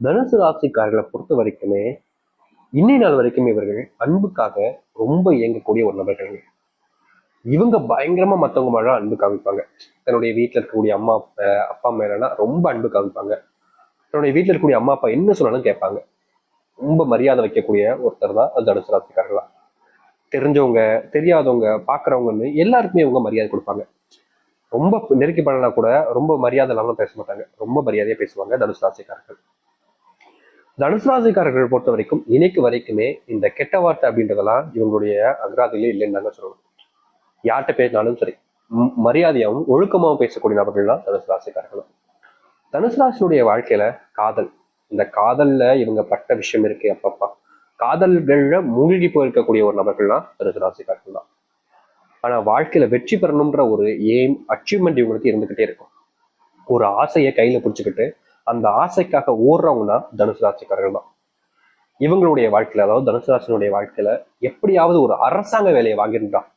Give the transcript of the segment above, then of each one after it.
தனுசு ராசிக்காரர்களை பொறுத்த வரைக்குமே இன்னை நாள் வரைக்குமே இவர்கள் அன்புக்காக ரொம்ப இயங்கக்கூடிய ஒரு நபர்கள். இவங்க பயங்கரமா மத்தவங்க மேல அன்பு காமிப்பாங்க. தன்னுடைய வீட்டுல இருக்கக்கூடிய அம்மா அப்பா அப்பா மேலனா ரொம்ப அன்பு காமிப்பாங்க. தன்னுடைய வீட்டுல இருக்கக்கூடிய அம்மா அப்பா என்ன சொன்னாலும் கேட்பாங்க. ரொம்ப மரியாதை வைக்கக்கூடிய ஒருத்தர் தான் அது தனுசு ராசிக்காரர்களா. தெரிஞ்சவங்க தெரியாதவங்க பாக்குறவங்கன்னு எல்லாருக்குமே இவங்க மரியாதை கொடுப்பாங்க. ரொம்ப நெருக்கி பண்ணனா கூட ரொம்ப மரியாதை இல்லாமல் பேச மாட்டாங்க. ரொம்ப மரியாதையா பேசுவாங்க தனுசு ராசிக்காரர்கள். தனுசு ராசிக்காரர்கள் பொறுத்த வரைக்கும் இன்னைக்கு வரைக்குமே இந்த கெட்ட வார்த்தை அப்படின்றதெல்லாம் இவங்களுடைய அகராதிகளே இல்லைன்னு தாங்க சொல்லணும். யார்கிட்ட பேசினாலும் சரி மரியாதையாகவும் ஒழுக்கமாகவும் பேசக்கூடிய நபர்கள் தான் தனுசு ராசிக்காரர்கள் தனுசு ராசினுடைய வாழ்க்கையில காதல் இந்த காதல்ல இவங்க பட்ட விஷயம் இருக்கு அப்பப்பா. காதல்கள்ல மூழ்கி போயிருக்கக்கூடிய ஒரு நபர்கள் தான் தனுசு ராசிக்காரர்கள் தான். ஆனா வாழ்க்கையில வெற்றி பெறணும்ன்ற ஒரு எய்ம் அச்சீவ்மெண்ட் இவங்களுக்கு இருந்துகிட்டே இருக்கும். ஒரு ஆசையை கையில பிடிச்சுக்கிட்டு அந்த ஆசைக்காக ஓடுறவங்கன்னா தனுசு ராசிக்காரர்கள் தான். இவங்களுடைய வாழ்க்கையில அதாவது தனுசு ராசினுடைய வாழ்க்கையில எப்படியாவது ஒரு அரசாங்க வேலையை வாங்கிருந்தான்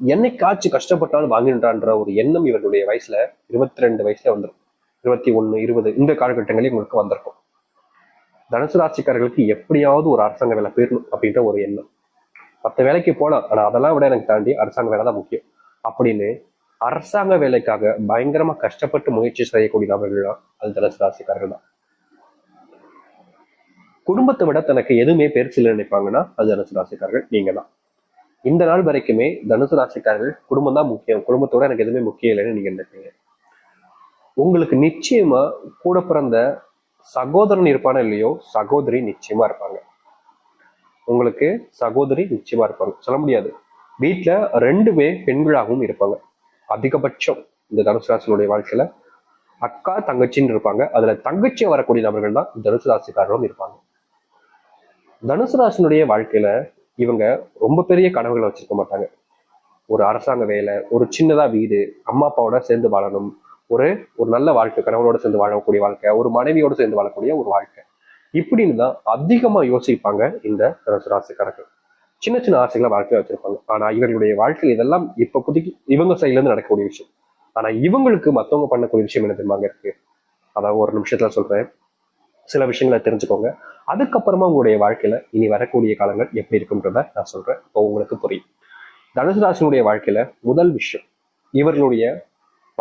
என்னைக்காச்சு கஷ்டப்பட்டாலும் வாங்கின்றான்ற ஒரு எண்ணம் இவர்களுடைய வயசுல இருபத்தி ரெண்டு வயசுல வந்துடும் இருபத்தி ஒண்ணு இருபது இந்த காலகட்டங்களில் உங்களுக்கு வந்திருக்கும். தனுசு ராசிக்காரர்களுக்கு எப்படியாவது ஒரு அரசாங்க வேலை போயிடணும் அப்படின்ற ஒரு எண்ணம். மற்ற வேலைக்கு போகலாம் ஆனா அதெல்லாம் விட எனக்கு தாண்டி அரசாங்க வேலை தான் முக்கியம். அப்படின்னு அரசாங்க வேலைக்காக பயங்கரமா கஷ்டப்பட்டு முயற்சி செய்யக்கூடிய நபர்கள்லாம் அது தலசு ராசிக்காரர்கள் தான் குடும்பத்தை விட தனக்கு எதுவுமே பெருசு நினைப்பாங்கன்னா அது தனுசு ராசிக்காரர்கள் நீங்க தான் இந்த நாள் வரைக்குமே தனுசு ராசிக்காரர்கள் குடும்பம் தான் முக்கியம். குடும்பத்தோட எனக்கு எதுவுமே முக்கியம் இல்லைன்னு நீங்க நினைப்பீங்க உங்களுக்கு நிச்சயமா கூட பிறந்த சகோதரன் இருப்பானோ இல்லையோ சகோதரி நிச்சயமா இருப்பாங்க. உங்களுக்கு சகோதரி நிச்சயமா இருப்பாங்க. சொல்ல முடியாது. வீட்டுல ரெண்டுமே பெண்களாகவும் இருப்பாங்க. அதிகபட்சம் இந்த தனுசு ராசினுடைய வாழ்க்கையில அக்கா தங்கச்சின்னு இருப்பாங்க. அதுல தங்கச்சி வரக்கூடிய நபர்கள் தான் தனுசு ராசிக்காரரும் இருப்பாங்க. தனுசு ராசினுடைய வாழ்க்கையில இவங்க ரொம்ப பெரிய கனவுகளை வச்சிருக்க மாட்டாங்க. ஒரு அரசாங்க வேலை ஒரு சின்னதா வீடு அம்மா அப்பாவோட சேர்ந்து வாழணும் ஒரு ஒரு நல்ல வாழ்க்கை கணவனோட சேர்ந்து வாழக்கூடிய வாழ்க்கை ஒரு மனைவியோட சேர்ந்து வாழக்கூடிய ஒரு வாழ்க்கை. இப்படின்னு தான் அதிகமா யோசிப்பாங்க இந்த தனுசு ராசிக்காரர்கள். சின்ன சின்ன ஆசைகளை வாழ்க்கையில வச்சிருப்பாங்க. ஆனா இவர்களுடைய வாழ்க்கையில் இதெல்லாம் இப்ப புதுக்கி இவங்க சைட்ல இருந்து நடக்கக்கூடிய விஷயம். ஆனா இவங்களுக்கு மத்தவங்க பண்ணக்கூடிய விஷயம் என்ன தெரியுமாங்க இருக்கு? அதாவது ஒரு நிமிஷத்துல சொல்றேன். சில விஷயங்களை தெரிஞ்சுக்கோங்க. அதுக்கப்புறமா உங்களுடைய வாழ்க்கையில இனி வரக்கூடிய காலங்கள் எப்படி இருக்குன்றத நான் சொல்றேன். இப்போ உங்களுக்கு புரியும். தனுசு ராசினுடைய வாழ்க்கையில முதல் விஷயம் இவர்களுடைய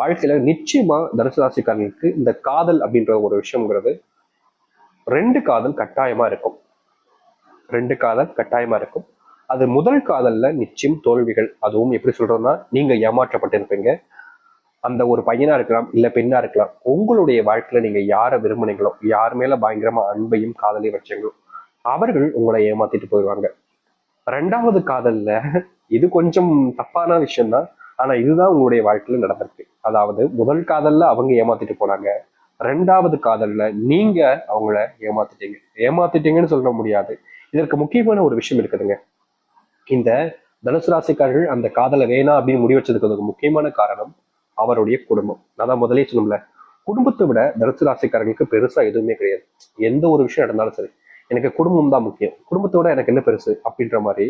வாழ்க்கையில நிச்சயமா தனுசு ராசிக்காரர்களுக்கு இந்த காதல் அப்படின்ற ஒரு விஷயம்ங்கிறது ரெண்டு காதல் கட்டாயமா இருக்கும். ரெண்டு காதல் கட்டாயமா இருக்கும். அது முதல் காதல்ல நிச்சயம் தோல்விகள் அதுவும் எப்படி சொல்றோம்னா நீங்க ஏமாற்றப்பட்டிருப்பீங்க. அந்த ஒரு பையனா இருக்கலாம் இல்ல பெண்ணா இருக்கலாம் உங்களுடைய வாழ்க்கையில நீங்க யாரை விரும்புனீங்களோ யார் மேல பயங்கரமா அன்பையும் காதலையும் வச்சீங்களோ அவர்கள் உங்களை ஏமாத்திட்டு போயிடுவாங்க ரெண்டாவது காதல்ல இது கொஞ்சம் தப்பான விஷயம்தான் ஆனா இதுதான் உங்களுடைய வாழ்க்கையில நடந்திருக்கு. அதாவது முதல் காதல்ல அவங்க ஏமாத்திட்டு போனாங்க ரெண்டாவது காதல்ல நீங்க அவங்கள ஏமாத்திட்டீங்க. ஏமாத்திட்டீங்கன்னு சொல்ல முடியாது. இதற்கு முக்கியமான ஒரு விஷயம் இருக்குதுங்க. இந்த தனுசு ராசிக்காரர்கள் அந்த காதலை வேணாம் அப்படின்னு முடிவு வச்சதுக்கு அதுக்கு முக்கியமான காரணம் அவருடைய குடும்பம். நான் முதலே சொல்லும்ல குடும்பத்தை விட தனுசு ராசிக்காரங்களுக்கு பெருசா எதுவுமே கிடையாது. எந்த ஒரு விஷயம் நடந்தாலும் சரி எனக்கு குடும்பம் தான் முக்கியம். குடும்பத்தோட எனக்கு என்ன பெருசு அப்படின்ற மாதிரி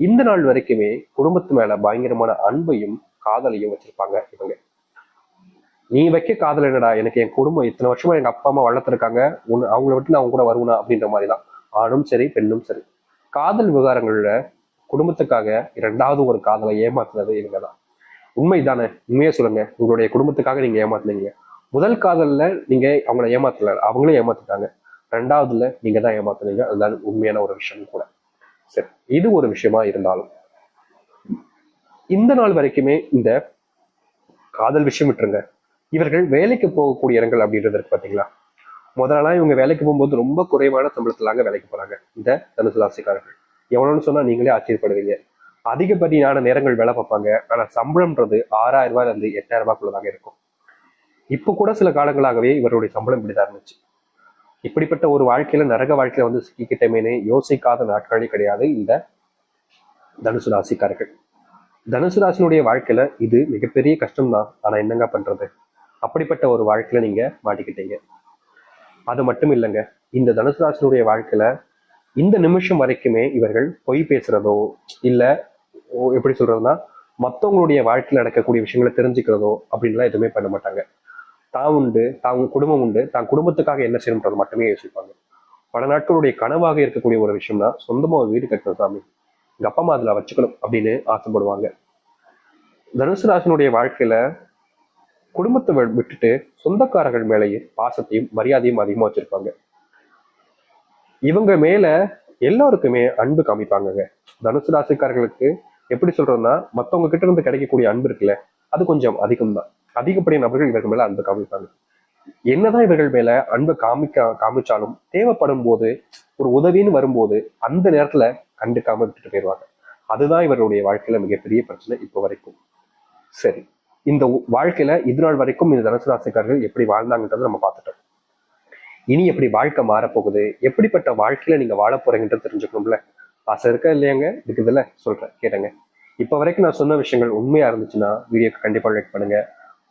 இந்த நாள் வரைக்குமே குடும்பத்து மேல பயங்கரமான அன்பையும் காதலையும் வச்சிருப்பாங்க இவங்க. நீ வைக்க காதல் என்னடா? எனக்கு என் குடும்பம் இத்தனை வருஷமா எங்க அப்பா அம்மா வளர்த்துருக்காங்க உன் அவங்கள விட்டு நான் அவங்க கூட வருவனா அப்படின்ற மாதிரி தான் ஆணும் சரி பெண்ணும் சரி. காதல் விவகாரங்கள்ல குடும்பத்துக்காக இரண்டாவது ஒரு காதலை ஏமாத்துனது இவங்க தான் உண்மைதானே? உண்மையே சொல்லுங்க. உங்களுடைய குடும்பத்துக்காக நீங்க ஏமாத்துனீங்க. முதல் காதல்ல நீங்க அவங்கள ஏமாத்தல அவங்களும் ஏமாத்திட்டாங்க. ரெண்டாவதுல நீங்க தான் ஏமாத்துனீங்க. அதுதான் உண்மையான ஒரு விஷயம் கூட. சரி இது ஒரு விஷயமா இருந்தாலும் இந்த நாள் வரைக்குமே இந்த காதல் விஷயம் விட்டுருங்க. இவர்கள் வேலைக்கு போகக்கூடிய இடங்கள் அப்படின்றது இருக்கு பாத்தீங்களா? முதலெல்லாம் இவங்க வேலைக்கு போகும்போது ரொம்ப குறைவான சம்பளத்துலாங்க வேலைக்கு போறாங்க. இந்த தனுசு ராசிக்காரர்கள். எவ்வளோன்னு சொன்னா நீங்களே ஆச்சரியப்படுவீங்க. அதிகப்படியான நேரங்கள் வேலை பார்ப்பாங்க. ஆனா சம்பளம்ன்றது ஆறாயிரம் ரூபாயில இருந்து எட்டாயிரம் ரூபாய்க்குள்ளதாக இருக்கும். இப்போ கூட சில காலங்களாகவே இவருடைய சம்பளம் இப்படிதான் இருந்துச்சு. இப்படிப்பட்ட ஒரு வாழ்க்கையில நரக வாழ்க்கையில வந்து சிக்கிக்கிட்டமேனே யோசிக்காத நாட்களே கிடையாது இந்த தனுசு ராசிக்காரர்கள். தனுசு ராசினுடைய வாழ்க்கையில இது மிகப்பெரிய கஷ்டம் தான் ஆனா என்னங்க பண்றது? அப்படிப்பட்ட ஒரு வாழ்க்கையில நீங்க மாட்டிக்கிட்டீங்க. அது மட்டும் இல்லைங்க. இந்த தனுசு ராசினுடைய வாழ்க்கையில இந்த நிமிஷம் வரைக்குமே இவர்கள் பொய் பேசுறதோ இல்ல எப்படி சொல்றதுன்னா மத்தவங்களுடைய வாழ்க்கையில நடக்கக்கூடிய விஷயங்களை தெரிஞ்சுக்கிறதோ அப்படின்லாம் எதுவுமே பண்ண மாட்டாங்க. தான் உண்டு தான் குடும்பம் உண்டு தான் குடும்பத்துக்காக என்ன செய்யணுன்றது மட்டுமே யோசிப்பாங்க. பல நாட்களுடைய கனவாக இருக்கக்கூடிய ஒரு விஷயம்னா சொந்தமா ஒரு வீடு கட்டணும் சாமி. எங்க அப்பா அம்மா அதுல வச்சுக்கணும் அப்படின்னு ஆசைப்படுவாங்க. தனுசு ராசினுடைய வாழ்க்கையில குடும்பத்தை விட்டுட்டு சொந்தக்காரர்கள் மேலேயே பாசத்தையும் மரியாதையும் அதிகமா வச்சிருப்பாங்க. இவங்க மேல எல்லாருக்குமே அன்பு காமிப்பாங்கங்க. தனுசு ராசிக்காரர்களுக்கு எப்படி சொல்றதுன்னா மத்தவங்க கிட்ட இருந்து கிடைக்கக்கூடிய அன்பு இருக்குல்ல அது கொஞ்சம் அதிகம் தான் அதிகப்படியான நபர்கள் இவர்கள் மேல அன்பு காமிப்பாங்க. என்னதான் இவர்கள் மேல அன்பு காமிக்க காமிச்சாலும் தேவைப்படும் போது ஒரு உதவின்னு வரும்போது அந்த நேரத்துல கண்டுக்காம விட்டுட்டு போயிடுவாங்க. அதுதான் இவருடைய வாழ்க்கையில மிகப்பெரிய பிரச்சனை இப்போ வரைக்கும். சரி இந்த வாழ்க்கையில இது நாள் வரைக்கும் இந்த தனுசு ராசிக்காரர்கள் எப்படி வாழ்ந்தாங்கன்றதை நம்ம பார்த்துட்டோம். இனி எப்படி வாழ்க்கை மாறப்போகுது? எப்படிப்பட்ட வாழ்க்கையில நீங்க வாழ போறீங்கன்றது தெரிஞ்சுக்கணும்ல. ஆசை இருக்கா இல்லையாங்க? இருக்குதுல்ல? சொல்றேன் கேளுங்க இப்ப வரைக்கும் நான் சொன்ன விஷயங்கள் உண்மையா இருந்துச்சுன்னா வீடியோக்கு கண்டிப்பா லைக் பண்ணுங்க.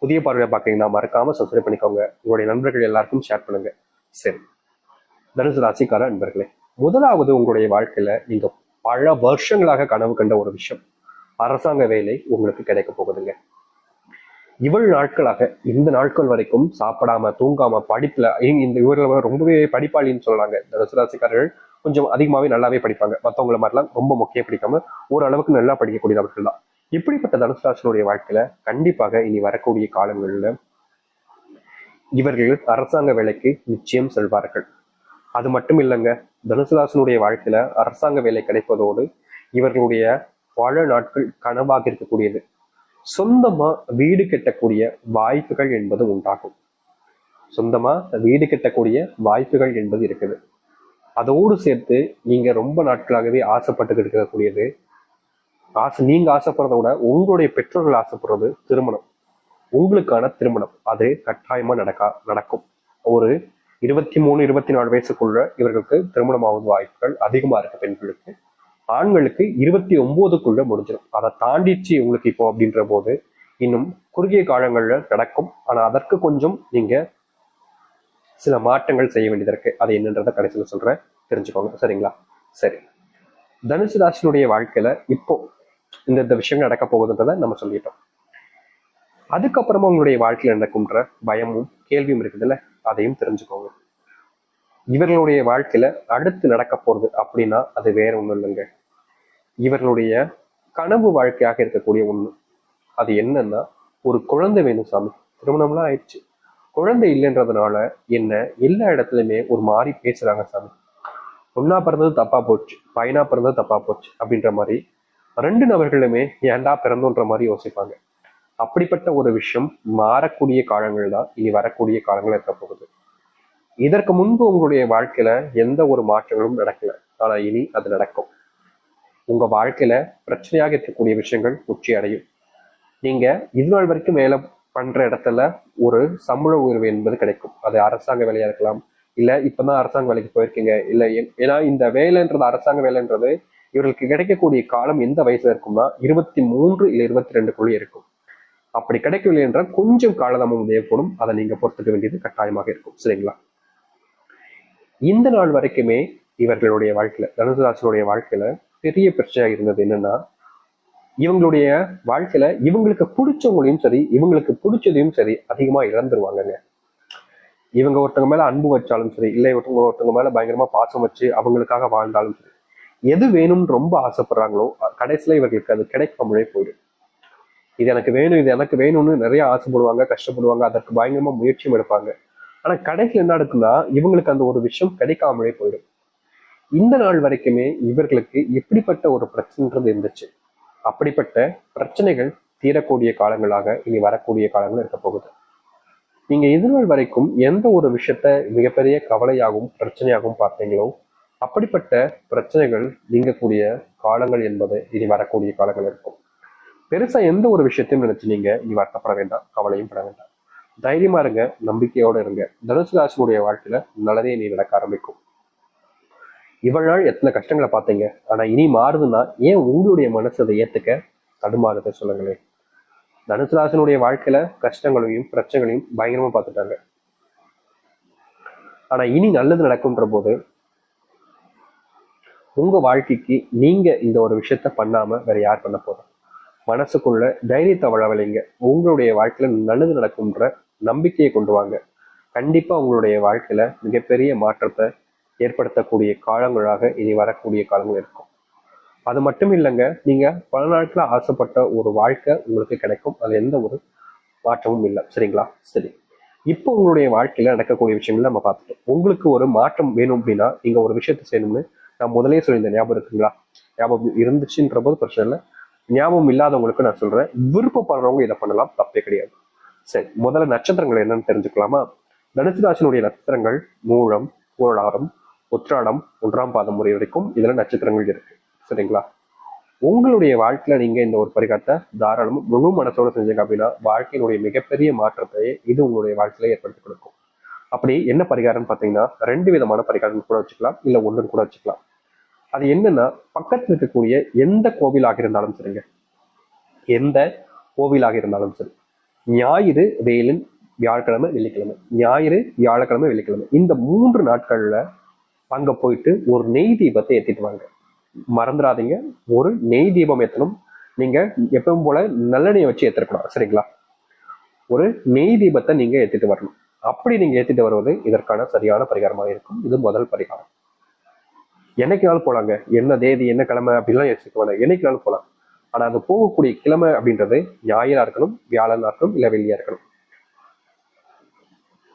புதிய பார்வையை பார்க்குறீங்கன்னா மறக்காம சப்ஸ்கிரைப் பண்ணிக்கோங்க. உங்களுடைய நண்பர்கள் எல்லாருக்கும் ஷேர் பண்ணுங்க. சரி. தனுசு ராசிக்கார நண்பர்களே முதலாவது உங்களுடைய வாழ்க்கையில நீங்கள் பல வருஷங்களாக கனவு கண்ட ஒரு விஷயம் அரசாங்க வேலை உங்களுக்கு கிடைக்க போகுதுங்க. இவ்வளவு நாட்களாக இந்த நாட்கள் வரைக்கும் சாப்பிடாம தூங்காம படிப்புல இந்த இவர்கள் ரொம்பவே படிப்பாளின்னு சொல்லலாங்க. தனுசு ராசிக்காரர்கள் கொஞ்சம் அதிகமாவே நல்லாவே படிப்பாங்க. மற்றவங்கள மாதிரிலாம் ரொம்ப முக்கியம் படிக்காம ஓரளவுக்கு நல்லா படிக்கக்கூடிய நபர்கள் தான். இப்படிப்பட்ட தனுசு வாழ்க்கையில கண்டிப்பாக இனி வரக்கூடிய காலங்களில் இவர்கள் அரசாங்க வேலைக்கு நிச்சயம் செல்வார்கள். அது மட்டும் இல்லைங்க தனுசுராசனுடைய வாழ்க்கையில அரசாங்க வேலை கிடைப்பதோடு இவர்களுடைய பல நாட்கள் கனவாக இருக்கக்கூடியது. சொந்தமா வீடு கட்டக்கூடிய வாய்ப்புகள் என்பது உண்டாகும். சொந்தமா வீடு கட்டக்கூடிய வாய்ப்புகள் என்பது இருக்குது. அதோடு சேர்த்து நீங்கள் ரொம்ப நாட்களாகவே ஆசைப்பட்டு இருக்கக்கூடியது. ஆசை நீங்கள் ஆசைப்படுறத விட உங்களுடைய பெற்றோர்கள் ஆசைப்படுறது திருமணம். உங்களுக்கான திருமணம். அது கட்டாயமாக நடக்கா நடக்கும். ஒரு இருபத்தி மூணு இருபத்தி நாலு வயசுக்குள்ள இவர்களுக்கு திருமணமாகும் வாய்ப்புகள் அதிகமாக இருக்கு பெண்களுக்கு. ஆண்களுக்கு இருபத்தி ஒம்போதுக்குள்ள முடிஞ்சிடும். அதை தாண்டிச்சு உங்களுக்கு இப்போ அப்படின்ற போது இன்னும் குறுகிய காலங்களில் நடக்கும். ஆனால் அதற்கு கொஞ்சம் நீங்கள் சில மாற்றங்கள் செய்ய வேண்டியது இருக்கு. அது என்னன்றதை கடைசியில் சொல்றேன். தெரிஞ்சுக்கோங்க. சரிங்களா? சரி. தனுசு ராசினுடைய வாழ்க்கையில இப்போ இந்த இந்த விஷயங்கள் நடக்க போகுதுன்றதை நம்ம சொல்லிட்டோம். அதுக்கப்புறமா உங்களுடைய வாழ்க்கையில நடக்கும்ன்ற பயமும் கேள்வியும் இருக்குதுல்ல அதையும் தெரிஞ்சுக்கோங்க. இவர்களுடைய வாழ்க்கையில அடுத்து நடக்க போறது அப்படின்னா அது வேற ஒண்ணும் இல்லைங்க. இவர்களுடைய கனவு வாழ்க்கையாக இருக்கக்கூடிய ஒண்ணு. அது என்னன்னா ஒரு குழந்தை வேணும் சாமி. திருமணம்லாம் ஆயிடுச்சு. குழந்தை இல்லைன்றதுனால என்ன எல்லா இடத்துலையுமே ஒரு மாதிரி பேசுறாங்க சாமி. பொண்ணா பிறந்தது தப்பா போச்சு பையனா பிறந்தது தப்பா போச்சு அப்படின்ற மாதிரி ரெண்டு நபர்களுமே ஏன்டா பிறந்தோன்ற மாதிரி யோசிப்பாங்க. அப்படிப்பட்ட ஒரு விஷயம் மாறக்கூடிய காலங்கள் தான் இனி வரக்கூடிய காலங்கள் இருக்க போகுது. இதற்கு முன்பு உங்களுடைய வாழ்க்கையில எந்த ஒரு மாற்றங்களும் நடக்கல. ஆனா இனி அது நடக்கும். உங்க வாழ்க்கையில பிரச்சனையாக இருக்கக்கூடிய விஷயங்கள் உச்சி அடையும் நீங்க இது நாள் வரைக்கும் மேல பண்ற இடத்துல ஒரு சம்பள உயர்வு என்பது கிடைக்கும். அது அரசாங்க வேலையா இருக்கலாம் இல்ல இப்பதான் அரசாங்க வேலைக்கு போயிருக்கீங்க இல்ல ஏன்னா இந்த வேலைன்றது அரசாங்க வேலைன்றது இவர்களுக்கு கிடைக்கக்கூடிய காலம் எந்த வயசுல இருக்கும்னா இருபத்தி மூன்று இல்ல இருபத்தி ரெண்டுக்குள்ளே இருக்கும். அப்படி கிடைக்கவில்லை என்றால் கொஞ்சம் காலதாமம் தேவைப்படும். அதை நீங்க பொறுத்துக்க வேண்டியது கட்டாயமாக இருக்கும். சரிங்களா? இந்த நாள் வரைக்குமே இவர்களுடைய வாழ்க்கையில தனுசு ராசினுடைய வாழ்க்கையில பெரிய பிரச்சனையாக இருந்தது என்னன்னா இவங்களுடைய வாழ்க்கையில இவங்களுக்கு பிடிச்சவங்களையும் சரி இவங்களுக்கு பிடிச்சதையும் சரி அதிகமா இழந்துருவாங்கங்க. இவங்க ஒருத்தவங்க மேல அன்பு வச்சாலும் சரி இல்லை ஒருத்தவங்க ஒருத்தவங்க மேல பயங்கரமா பாசம் வச்சு அவங்களுக்காக வாழ்ந்தாலும் சரி எது வேணும்னு ரொம்ப ஆசைப்படுறாங்களோ கடைசியில இவர்களுக்கு அது கிடைக்காமலே போயிடும். இது எனக்கு வேணும் இது எனக்கு வேணும்னு நிறைய ஆசைப்படுவாங்க கஷ்டப்படுவாங்க அதற்கு பயங்கரமா முயற்சியும் எடுப்பாங்க. ஆனா கடைசியில் என்ன நடக்குன்னா இவங்களுக்கு அந்த ஒரு விஷயம் கிடைக்காமலே போயிடும். இந்த நாள் வரைக்குமே இவர்களுக்கு எப்படிப்பட்ட ஒரு பிரச்சனைன்றது இருந்துச்சு. அப்படிப்பட்ட பிரச்சனைகள் தீரக்கூடிய காலங்களாக இனி வரக்கூடிய காலங்கள் இருக்க போகுது. நீங்க இதுநாள் வரைக்கும் எந்த ஒரு விஷயத்த மிகப்பெரிய கவலையாகவும் பிரச்சனையாகவும் பார்த்தீங்களோ அப்படிப்பட்ட பிரச்சனைகள் நீங்கக்கூடிய காலங்கள் என்பது இனி வரக்கூடிய காலங்கள் இருக்கும். பெருசா எந்த ஒரு விஷயத்தையும் நினைச்சு நீங்க இனி வருத்தப்பட வேண்டாம் கவலையும் பட வேண்டாம். தைரியமா இருங்க நம்பிக்கையோட இருங்க. தனுசு ராசினுடைய வாழ்க்கையில நல்லதே நீ நடக்க ஆரம்பிக்கும். இவ்வளவு நாள் எத்தனை கஷ்டங்களை பார்த்தீங்க? ஆனா இனி மாறுதுன்னா ஏன் உங்களுடைய மனசு அதை ஏத்துக்க? தடுமாறுது சொல்லுங்களேன். தனுசுராசனுடைய வாழ்க்கையில கஷ்டங்களையும் பிரச்சனைகளையும் பயங்கரமா பார்த்துட்டாங்க. ஆனா இனி நல்லது நடக்கும்ன்ற போது உங்க வாழ்க்கைக்கு நீங்க இந்த ஒரு விஷயத்த பண்ணாம வேற யார் பண்ண போறோம்? மனசுக்குள்ள தைரியத்தை வளவலைங்க உங்களுடைய வாழ்க்கையில நல்லது நடக்கும்ன்ற நம்பிக்கையை கொண்டு வாங்க. கண்டிப்பா உங்களுடைய வாழ்க்கையில மிகப்பெரிய மாற்றத்தை ஏற்படுத்தக்கூடிய காலங்களாக இனி வரக்கூடிய காலங்கள் இருக்கும். அது மட்டும் இல்லைங்க நீங்க பல நாட்கள ஆசைப்பட்ட ஒரு வாழ்க்கை உங்களுக்கு கிடைக்கும். அது எந்த ஒரு மாற்றமும் இல்லை. சரிங்களா? சரி. இப்போ உங்களுடைய வாழ்க்கையில நடக்கக்கூடிய விஷயங்கள் நம்ம பார்த்துட்டோம். உங்களுக்கு ஒரு மாற்றம் வேணும் அப்படின்னா நீங்க ஒரு விஷயத்தை செய்யணும்னு நான் முதலே சொல்லியிருந்தேன். ஞாபகம் இருக்குங்களா? ஞாபகம் இருந்துச்சுன்ற போது பிரச்சனை இல்லை. ஞாபகம் இல்லாதவங்களுக்கு நான் சொல்றேன். விருப்பப்படுறவங்க இதை பண்ணலாம். தப்பே கிடையாது. சரி. முதல்ல நட்சத்திரங்கள் என்னன்னு தெரிஞ்சுக்கலாமா? தனுசு ராசினுடைய நட்சத்திரங்கள் மூலம் பூரடாரம் உத்ராடம் ஒன்றாம் பாதம் முறை வரைக்கும் இதுல நட்சத்திரங்கள் இருக்கு. சரிங்களா? உங்களுடைய வாழ்க்கையில நீங்க இந்த ஒரு பரிகாரத்தை தாராளம் முழு மனசோட செஞ்சீங்க அப்படின்னா வாழ்க்கையினுடைய மிகப்பெரிய மாற்றத்தை இது உங்களுடைய வாழ்க்கையில ஏற்படுத்தி கொடுக்கும். அப்படி என்ன பரிகாரம்னு பார்த்தீங்கன்னா ரெண்டு விதமான பரிகாரம் கூட வச்சுக்கலாம் இல்ல ஒன்று கூட வச்சுக்கலாம். அது என்னன்னா பக்கத்தில் இருக்கக்கூடிய எந்த கோவிலாக இருந்தாலும் சரிங்க. எந்த கோவிலாக இருந்தாலும் சரி. ஞாயிறு வேலன் வியாழக்கிழமை வெள்ளிக்கிழமை. ஞாயிறு வியாழக்கிழமை வெள்ளிக்கிழமை. இந்த மூன்று நாட்கள்ல அங்க போயிட்டு ஒரு நெய் தீபத்தை ஏத்திட்டு வாங்க. மறந்துடாதீங்க. ஒரு நெய் தீபம் ஏத்தணும். நீங்க எப்பவும் போல நல்லெண்ணெயை வச்சு ஏத்திருக்கணும் சரிங்களா? ஒரு நெய் தீபத்தை நீங்க ஏத்திட்டு வரணும். அப்படி நீங்க ஏத்திட்டு வருவது இதற்கான சரியான பரிகாரமாக இருக்கும். இது முதல் பரிகாரம். என்னைக்குனாலும் போலாங்க. என்ன தேதி என்ன கிழமை அப்படின்லாம் யோசிக்க வேணாம். என்னைக்குனாலும் போலாம். ஆனா அது போகக்கூடிய கிழமை அப்படின்றது ஞாயிறா இருக்கணும் வியாழனா இருக்கணும் இல்ல வெள்ளியா இருக்கணும்.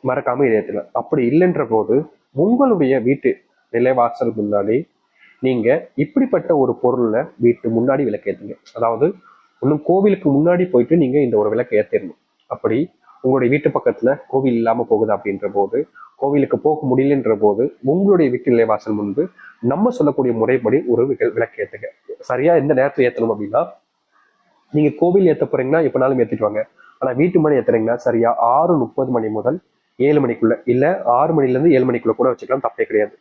மறக்காம இதை ஏத்துக்கலாம் அப்படி இல்லைன்ற போது உங்களுடைய வீட்டு நிலைவாசல் முன்னாடி நீங்க இப்படிப்பட்ட ஒரு பொருள்ல வீட்டு முன்னாடி விளக்கு அதாவது இன்னும் கோவிலுக்கு முன்னாடி போயிட்டு நீங்க இந்த ஒரு விளக்கு ஏற்றிடணும் அப்படி உங்களுடைய வீட்டு பக்கத்துல கோவில் இல்லாம போகுது அப்படின்ற போது கோவிலுக்கு போக முடியலன்ற போது உங்களுடைய வீட்டு நிலைவாசல் முன்பு நம்ம சொல்லக்கூடிய முறைப்படி ஒரு விளக்கு விளக்கு ஏத்துங்க. சரியா எந்த நேரத்தில் ஏற்றணும் அப்படின்னா நீங்க கோவில் ஏற்ற போறீங்கன்னா எப்பனாலும் ஏற்றிட்டு வாங்க. ஆனா வீட்டு மணி ஏத்துறீங்கன்னா சரியா ஆறு முப்பது மணி முதல் ஏழு மணிக்குள்ள இல்ல ஆறு மணில இருந்து ஏழு மணிக்குள்ள கூட வச்சுக்கலாம் தப்பே கிடையாது.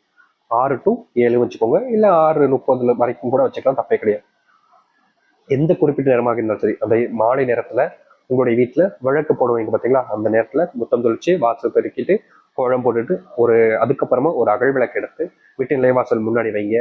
ஆறு டு ஏழு வச்சுக்கோங்க. இல்லை ஆறு முப்பதுல வரைக்கும் கூட வச்சுக்கலாம். தப்பே கிடையாது. எந்த குறிப்பிட்ட நேரமாக இருந்தாலும் சரி அந்த மாலை நேரத்தில் உங்களுடைய வீட்டில் விளக்கு போடுவீங்க பார்த்தீங்களா அந்த நேரத்தில் முத்தம் தொழிச்சு வாசல் பெருக்கிட்டு குழம்பு போட்டுட்டு ஒரு அதுக்கப்புறமா ஒரு அகல் விளக்கு எடுத்து வீட்டு நிலைவாசல் முன்னாடி வைங்க.